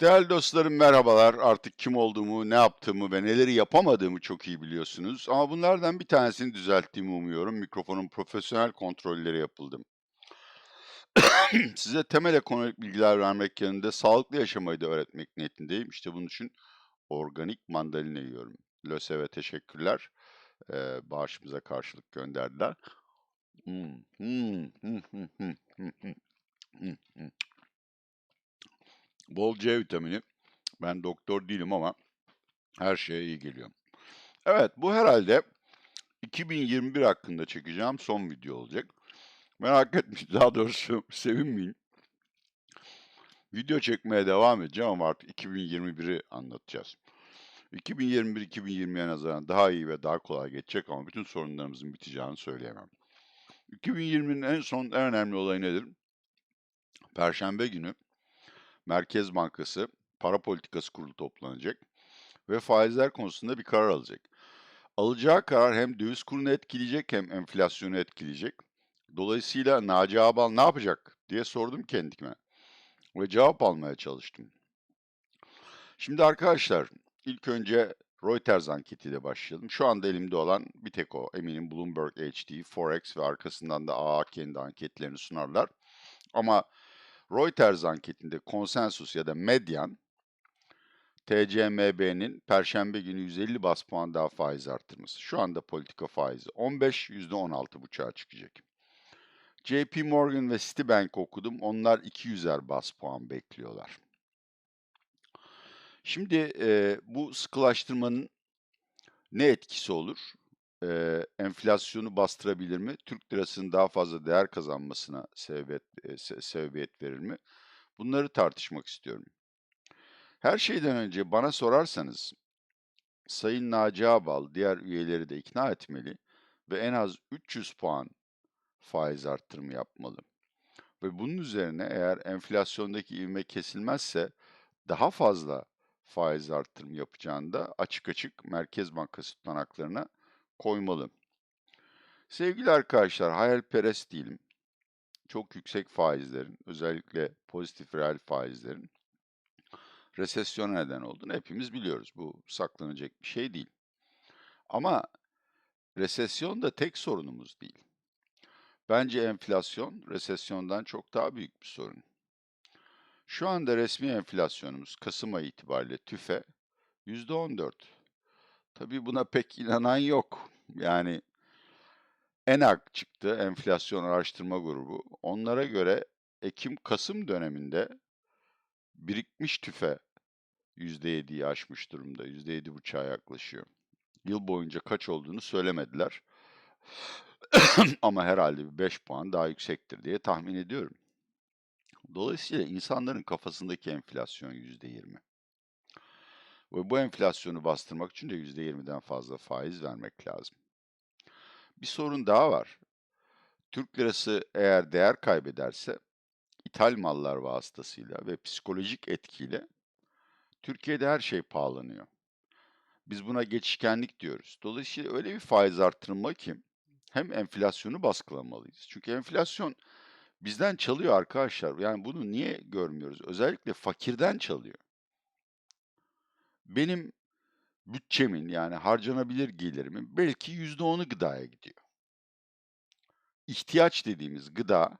Değerli dostlarım merhabalar. Artık kim olduğumu, ne yaptığımı ve neleri yapamadığımı çok iyi biliyorsunuz. Ama bunlardan bir tanesini düzelttiğimi umuyorum. Mikrofonun profesyonel kontrolleri yapıldı. Size temel ekonomik bilgiler vermek yanında sağlıklı yaşamayı da öğretmek niyetindeyim. İşte bunun için organik mandalina yiyorum. LÖSEV'e teşekkürler. Ee, bağışımıza karşılık gönderdiler. Hmm, hmm, hmm, hmm, hmm, hmm, hmm. Bol C vitamini. Ben doktor değilim ama her şeye iyi geliyor. Evet bu herhalde 2021 hakkında çekeceğim son video olacak. Merak etmeyin daha doğrusu sevinmeyin. Video çekmeye devam edeceğim ama artık 2021'i anlatacağız. 2021-2020'ye nazaran daha iyi ve daha kolay geçecek ama bütün sorunlarımızın biteceğini söyleyemem. 2020'nin en son en önemli olayı nedir? Perşembe günü Merkez Bankası Para Politikası Kurulu toplanacak ve faizler konusunda bir karar alacak. Alacağı karar hem döviz kurunu etkileyecek hem enflasyonu etkileyecek. Dolayısıyla Naci Ağbal ne yapacak diye sordum kendime ve cevap almaya çalıştım. Şimdi arkadaşlar ilk önce Reuters anketiyle başlayalım. Şu anda elimde olan bir tek o. Eminim Bloomberg HD, Forex ve arkasından da AA kendi anketlerini sunarlar. Ama Reuters anketinde konsensus ya da medyan TCMB'nin perşembe günü 150 bas puan daha faiz arttırması. Şu anda politika faizi 15, %16,5'a çıkacak. JP Morgan ve Citibank okudum. Onlar 200'er bas puan bekliyorlar. Şimdi e, bu sıkılaştırmanın ne etkisi olur? E, enflasyonu bastırabilir mi? Türk lirasının daha fazla değer kazanmasına sebebiyet, e, sebebiyet verir mi? Bunları tartışmak istiyorum. Her şeyden önce bana sorarsanız Sayın Naci Ağbal diğer üyeleri de ikna etmeli ve en az 300 puan faiz arttırımı yapmalı. Ve bunun üzerine eğer enflasyondaki ivme kesilmezse daha fazla faiz arttırımı yapacağını da açık açık Merkez Bankası tutanaklarına koymalı. Sevgili arkadaşlar hayalperest değilim. Çok yüksek faizlerin, özellikle pozitif reel faizlerin resesyona neden olduğunu hepimiz biliyoruz. Bu saklanacak bir şey değil. Ama resesyon da tek sorunumuz değil. Bence enflasyon resesyondan çok daha büyük bir sorun. Şu anda resmi enflasyonumuz Kasım ayı itibariyle TÜFE %14. Tabii buna pek inanan yok. Yani ENAG çıktı, enflasyon araştırma grubu. Onlara göre Ekim-Kasım döneminde birikmiş tüfe %7'yi aşmış durumda. %7,5'a yaklaşıyor. Yıl boyunca kaç olduğunu söylemediler. Ama herhalde bir 5 puan daha yüksektir diye tahmin ediyorum. Dolayısıyla insanların kafasındaki enflasyon %20. Ve bu enflasyonu bastırmak için de %20'den fazla faiz vermek lazım. Bir sorun daha var. Türk lirası eğer değer kaybederse ithal mallar vasıtasıyla ve psikolojik etkiyle Türkiye'de her şey pahalanıyor. Biz buna geçişkenlik diyoruz. Dolayısıyla öyle bir faiz arttırma ki hem enflasyonu baskılamalıyız. Çünkü enflasyon bizden çalıyor arkadaşlar. Yani bunu niye görmüyoruz? Özellikle fakirden çalıyor. Benim bütçemin yani harcanabilir gelirimin belki yüzde onu gıdaya gidiyor. İhtiyaç dediğimiz gıda,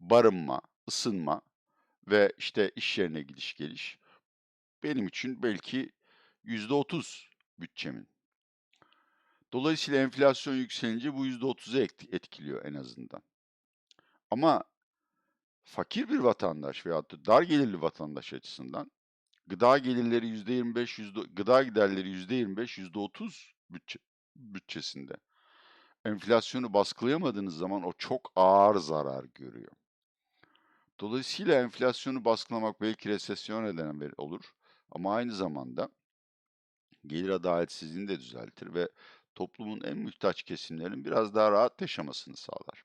barınma, ısınma ve işte iş yerine gidiş geliş benim için belki yüzde otuz bütçemin. Dolayısıyla enflasyon yükselince bu yüzde otuzu etkiliyor en azından. Ama fakir bir vatandaş veyahut da dar gelirli vatandaş açısından gıda gelirleri yüzde yirmi beş, gıda giderleri yüzde yirmi beş, yüzde otuz bütçe, bütçesinde. Enflasyonu baskılayamadığınız zaman o çok ağır zarar görüyor. Dolayısıyla enflasyonu baskılamak belki resesyon neden olur ama aynı zamanda gelir adaletsizliğini de düzeltir ve toplumun en muhtaç kesimlerinin biraz daha rahat yaşamasını sağlar.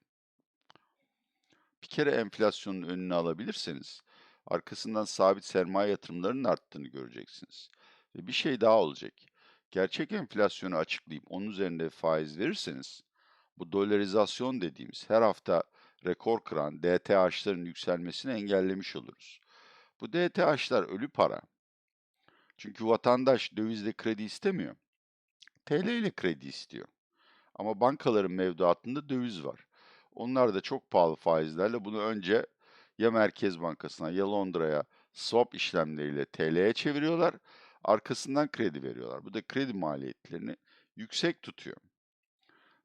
Bir kere enflasyonun önünü alabilirseniz arkasından sabit sermaye yatırımlarının arttığını göreceksiniz. Ve bir şey daha olacak. Gerçek enflasyonu açıklayıp onun üzerinde faiz verirseniz bu dolarizasyon dediğimiz her hafta rekor kıran DTH'ların yükselmesini engellemiş oluruz. Bu DTH'lar ölü para. Çünkü vatandaş dövizle kredi istemiyor. TL ile kredi istiyor. Ama bankaların mevduatında döviz var. Onlar da çok pahalı faizlerle bunu önce ya Merkez Bankası'na ya Londra'ya swap işlemleriyle TL'ye çeviriyorlar. Arkasından kredi veriyorlar. Bu da kredi maliyetlerini yüksek tutuyor.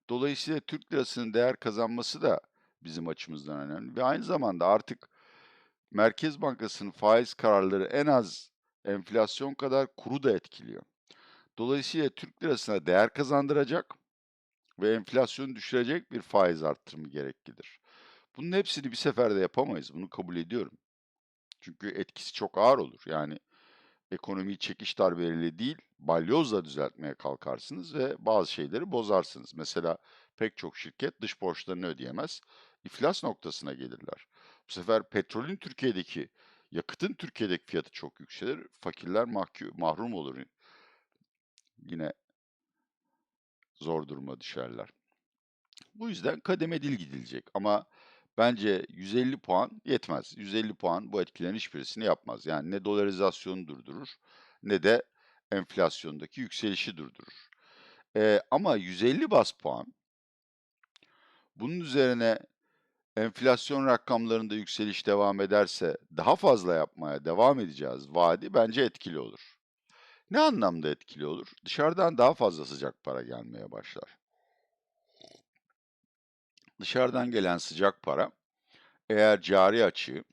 Dolayısıyla Türk lirasının değer kazanması da bizim açımızdan önemli. Ve aynı zamanda artık Merkez Bankası'nın faiz kararları en az enflasyon kadar kuru da etkiliyor. Dolayısıyla Türk lirasına değer kazandıracak ve enflasyonu düşürecek bir faiz arttırımı gereklidir. Bunun hepsini bir seferde yapamayız. Bunu kabul ediyorum. Çünkü etkisi çok ağır olur. Yani ekonomiyi çekiş darbeleriyle değil, balyozla düzeltmeye kalkarsınız ve bazı şeyleri bozarsınız. Mesela pek çok şirket dış borçlarını ödeyemez, iflas noktasına gelirler. Bu sefer petrolün Türkiye'deki, yakıtın Türkiye'deki fiyatı çok yükselir, fakirler mahkum, mahrum olur. Yine zor duruma düşerler. Bu yüzden kademe dil gidilecek ama bence 150 puan yetmez. 150 puan bu etkilerin hiçbirisini yapmaz. Yani ne dolarizasyonu durdurur ne de enflasyondaki yükselişi durdurur. Ee, ama 150 bas puan bunun üzerine enflasyon rakamlarında yükseliş devam ederse daha fazla yapmaya devam edeceğiz vaadi bence etkili olur. Ne anlamda etkili olur? Dışarıdan daha fazla sıcak para gelmeye başlar. Dışarıdan gelen sıcak para eğer cari açığı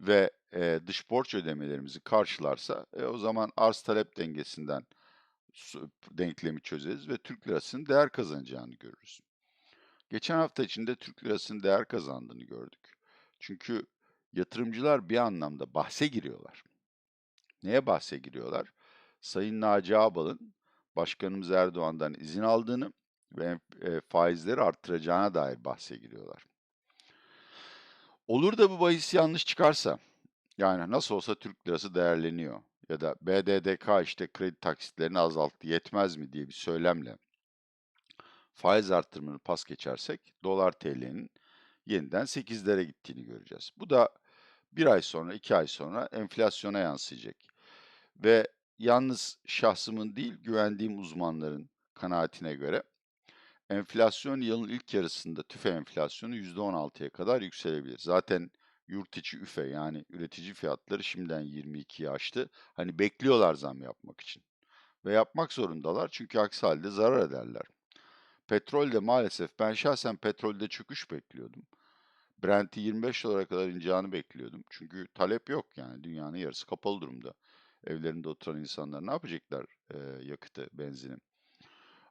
ve e, dış borç ödemelerimizi karşılarsa e, o zaman arz talep dengesinden denklemi çözeriz ve Türk lirasının değer kazanacağını görürüz. Geçen hafta içinde Türk lirasının değer kazandığını gördük. Çünkü yatırımcılar bir anlamda bahse giriyorlar. Neye bahse giriyorlar? Sayın Naci Ağbal'ın Başkanımız Erdoğan'dan izin aldığını ve faizleri arttıracağına dair bahse giriyorlar. Olur da bu bahis yanlış çıkarsa, yani nasıl olsa Türk lirası değerleniyor ya da BDDK işte kredi taksitlerini azalttı yetmez mi diye bir söylemle faiz arttırımını pas geçersek dolar TL'nin yeniden 8'lere gittiğini göreceğiz. Bu da bir ay sonra, iki ay sonra enflasyona yansıyacak. Ve yalnız şahsımın değil, güvendiğim uzmanların kanaatine göre enflasyon yılın ilk yarısında tüfe enflasyonu %16'ya kadar yükselebilir. Zaten yurt içi üfe yani üretici fiyatları şimdiden 22'yi aştı. Hani bekliyorlar zam yapmak için. Ve yapmak zorundalar çünkü aksi halde zarar ederler. Petrolde maalesef ben şahsen petrolde çöküş bekliyordum. Brent'i 25 dolara kadar ineceğini bekliyordum. Çünkü talep yok yani dünyanın yarısı kapalı durumda. Evlerinde oturan insanlar ne yapacaklar e, yakıtı, benzini?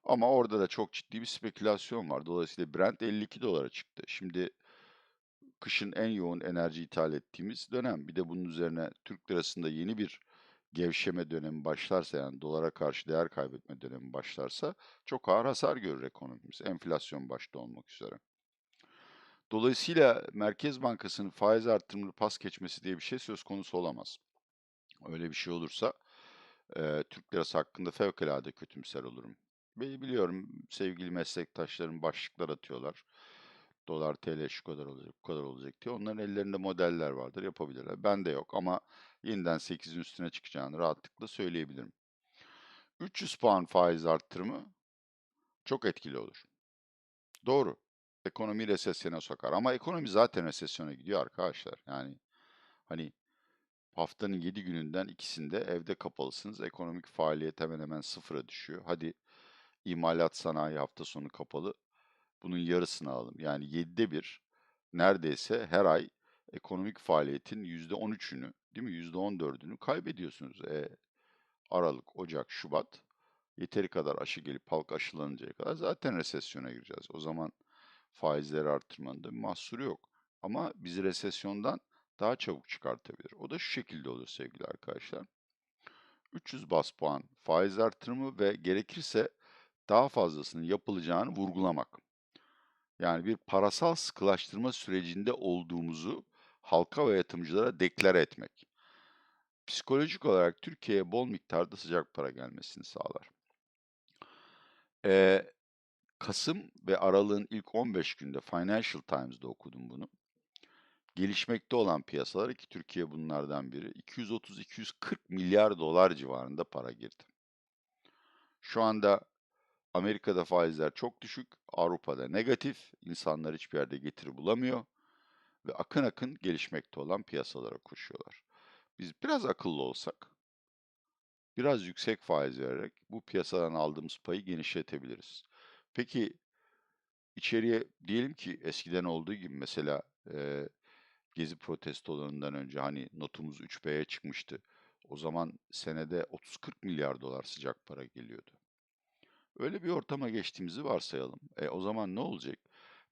Ama orada da çok ciddi bir spekülasyon var. Dolayısıyla Brent 52 dolara çıktı. Şimdi kışın en yoğun enerji ithal ettiğimiz dönem. Bir de bunun üzerine Türk lirasında yeni bir gevşeme dönemi başlarsa yani dolara karşı değer kaybetme dönemi başlarsa çok ağır hasar görür ekonomimiz. Enflasyon başta olmak üzere. Dolayısıyla Merkez Bankası'nın faiz arttırımını pas geçmesi diye bir şey söz konusu olamaz. Öyle bir şey olursa e, Türk lirası hakkında fevkalade kötümser olurum. Biliyorum sevgili meslektaşlarım başlıklar atıyorlar. Dolar TL şu kadar olacak, bu kadar olacak diye. Onların ellerinde modeller vardır, yapabilirler. Ben de yok ama yeniden 8'in üstüne çıkacağını rahatlıkla söyleyebilirim. 300 puan faiz arttırımı çok etkili olur. Doğru. Ekonomi resesyona sokar. Ama ekonomi zaten resesyona gidiyor arkadaşlar. Yani hani haftanın 7 gününden ikisinde evde kapalısınız. Ekonomik faaliyet hemen hemen sıfıra düşüyor. Hadi imalat sanayi hafta sonu kapalı. Bunun yarısını alın. Yani 7'de bir neredeyse her ay ekonomik faaliyetin %13'ünü değil mi %14'ünü kaybediyorsunuz. E, Aralık, Ocak, Şubat yeteri kadar aşı gelip halk aşılanıncaya kadar zaten resesyona gireceğiz. O zaman faizleri artırmanın da bir mahsuru yok. Ama bizi resesyondan daha çabuk çıkartabilir. O da şu şekilde olur sevgili arkadaşlar. 300 bas puan faiz artırımı ve gerekirse daha fazlasının yapılacağını vurgulamak. Yani bir parasal sıkılaştırma sürecinde olduğumuzu halka ve yatırımcılara deklare etmek. Psikolojik olarak Türkiye'ye bol miktarda sıcak para gelmesini sağlar. Ee, Kasım ve Aralık'ın ilk 15 günde Financial Times'da okudum bunu. gelişmekte olan piyasalara ki Türkiye bunlardan biri 230-240 milyar dolar civarında para girdi. Şu anda Amerika'da faizler çok düşük, Avrupa'da negatif, insanlar hiçbir yerde getiri bulamıyor ve akın akın gelişmekte olan piyasalara koşuyorlar. Biz biraz akıllı olsak, biraz yüksek faiz vererek bu piyasadan aldığımız payı genişletebiliriz. Peki içeriye diyelim ki eskiden olduğu gibi mesela e, Gezi protestolarından önce hani notumuz 3B'ye çıkmıştı. O zaman senede 30-40 milyar dolar sıcak para geliyordu. Öyle bir ortama geçtiğimizi varsayalım. E o zaman ne olacak?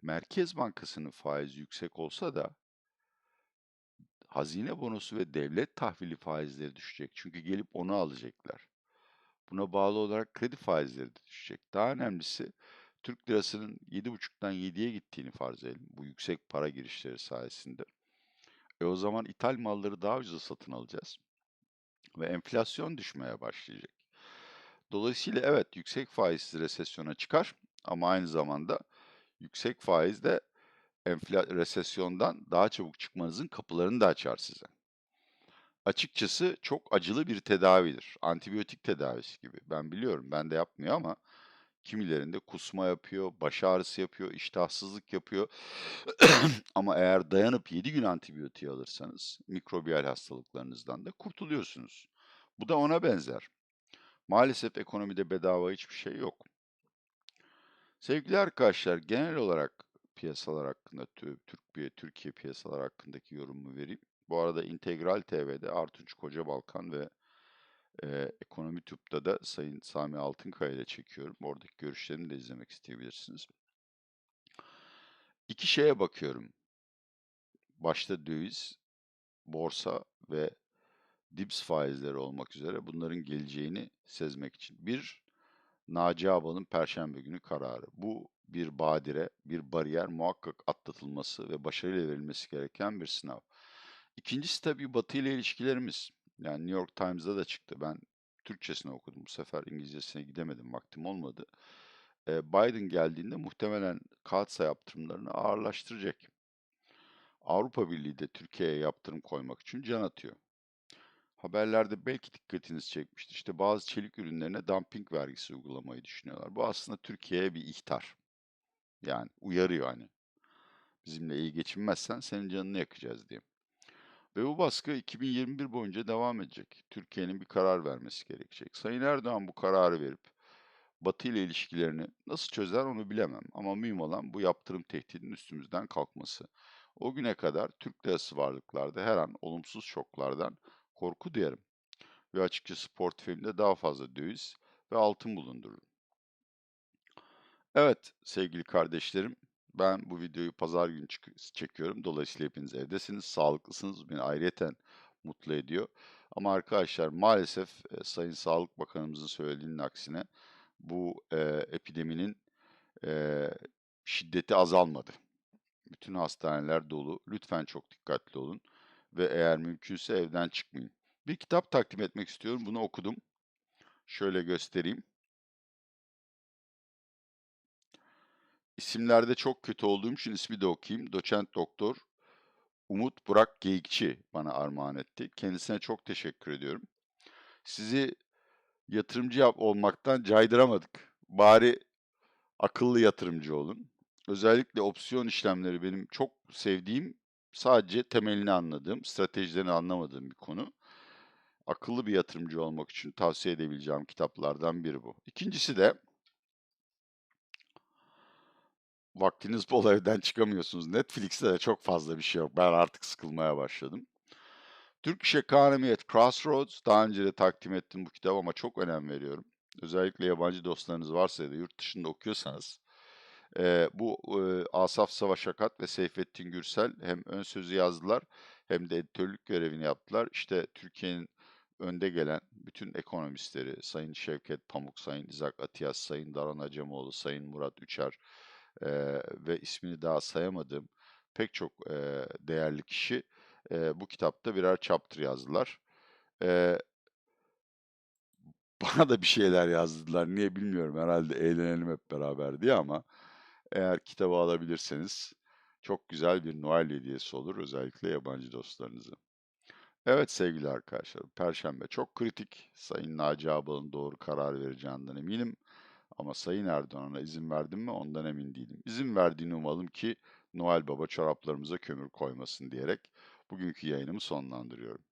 Merkez Bankası'nın faizi yüksek olsa da hazine bonosu ve devlet tahvili faizleri düşecek. Çünkü gelip onu alacaklar. Buna bağlı olarak kredi faizleri de düşecek. Daha önemlisi Türk lirasının 7,5'tan 7'ye gittiğini farz edelim. Bu yüksek para girişleri sayesinde. E o zaman ithal malları daha ucuza satın alacağız. Ve enflasyon düşmeye başlayacak. Dolayısıyla evet yüksek faiz resesyona çıkar ama aynı zamanda yüksek faiz de resesyondan daha çabuk çıkmanızın kapılarını da açar size. Açıkçası çok acılı bir tedavidir. Antibiyotik tedavisi gibi. Ben biliyorum, ben de yapmıyor ama kimilerinde kusma yapıyor, baş ağrısı yapıyor, iştahsızlık yapıyor. ama eğer dayanıp 7 gün antibiyotiği alırsanız mikrobiyal hastalıklarınızdan da kurtuluyorsunuz. Bu da ona benzer. Maalesef ekonomide bedava hiçbir şey yok. Sevgili arkadaşlar, genel olarak piyasalar hakkında, Türkiye, Türkiye piyasalar hakkındaki yorumumu vereyim. Bu arada İntegral TV'de Artunç Kocabalkan ve e, Ekonomi Tüp'te de Sayın Sami Altınkaya ile çekiyorum. Oradaki görüşlerimi de izlemek isteyebilirsiniz. İki şeye bakıyorum. Başta döviz, borsa ve dips faizleri olmak üzere bunların geleceğini sezmek için. Bir, Naci Ağbal'ın Perşembe günü kararı. Bu bir badire, bir bariyer muhakkak atlatılması ve başarıyla verilmesi gereken bir sınav. İkincisi tabii Batı ile ilişkilerimiz. Yani New York Times'da da çıktı. Ben Türkçesini okudum bu sefer İngilizcesine gidemedim vaktim olmadı. Biden geldiğinde muhtemelen kağıtsa yaptırımlarını ağırlaştıracak. Avrupa Birliği de Türkiye'ye yaptırım koymak için can atıyor. Haberlerde belki dikkatinizi çekmişti. İşte bazı çelik ürünlerine dumping vergisi uygulamayı düşünüyorlar. Bu aslında Türkiye'ye bir ihtar. Yani uyarıyor hani. Bizimle iyi geçinmezsen senin canını yakacağız diye. Ve bu baskı 2021 boyunca devam edecek. Türkiye'nin bir karar vermesi gerekecek. Sayın Erdoğan bu kararı verip Batı ile ilişkilerini nasıl çözer onu bilemem. Ama mühim olan bu yaptırım tehdidinin üstümüzden kalkması. O güne kadar Türk lirası varlıklarda her an olumsuz şoklardan korku duyarım. Ve açıkçası portföyümde daha fazla döviz ve altın bulundururum. Evet sevgili kardeşlerim, ben bu videoyu pazar günü çekiyorum. Dolayısıyla hepiniz evdesiniz, sağlıklısınız. Beni ayrıyeten mutlu ediyor. Ama arkadaşlar maalesef e, Sayın Sağlık Bakanımızın söylediğinin aksine bu e, epideminin e, şiddeti azalmadı. Bütün hastaneler dolu. Lütfen çok dikkatli olun ve eğer mümkünse evden çıkmayın. Bir kitap takdim etmek istiyorum. Bunu okudum. Şöyle göstereyim. İsimlerde çok kötü olduğum için ismi de okuyayım. Doçent Doktor Umut Burak Geyikçi bana armağan etti. Kendisine çok teşekkür ediyorum. Sizi yatırımcı yap olmaktan caydıramadık. Bari akıllı yatırımcı olun. Özellikle opsiyon işlemleri benim çok sevdiğim, sadece temelini anladığım, stratejilerini anlamadığım bir konu. Akıllı bir yatırımcı olmak için tavsiye edebileceğim kitaplardan biri bu. İkincisi de vaktiniz bol evden çıkamıyorsunuz. Netflix'te de çok fazla bir şey yok. Ben artık sıkılmaya başladım. Turkish Economy at Crossroads. Daha önce de takdim ettim bu kitabı ama çok önem veriyorum. Özellikle yabancı dostlarınız varsa ya da yurt dışında okuyorsanız. E, bu e, Asaf Savaş Akat ve Seyfettin Gürsel hem ön sözü yazdılar hem de editörlük görevini yaptılar. İşte Türkiye'nin önde gelen bütün ekonomistleri, Sayın Şevket Pamuk, Sayın İzak Atiyas, Sayın Daran Acemoğlu, Sayın Murat Üçer, e, ve ismini daha sayamadığım pek çok e, değerli kişi e, bu kitapta birer chapter yazdılar. E, bana da bir şeyler yazdılar. Niye bilmiyorum. Herhalde eğlenelim hep beraber diye ama eğer kitabı alabilirseniz çok güzel bir Noel hediyesi olur özellikle yabancı dostlarınıza. Evet sevgili arkadaşlar, Perşembe çok kritik. Sayın Naci Ağbal'ın doğru karar vereceğinden eminim. Ama Sayın Erdoğan'a izin verdim mi ondan emin değilim. İzin verdiğini umalım ki Noel Baba çoraplarımıza kömür koymasın diyerek bugünkü yayınımı sonlandırıyorum.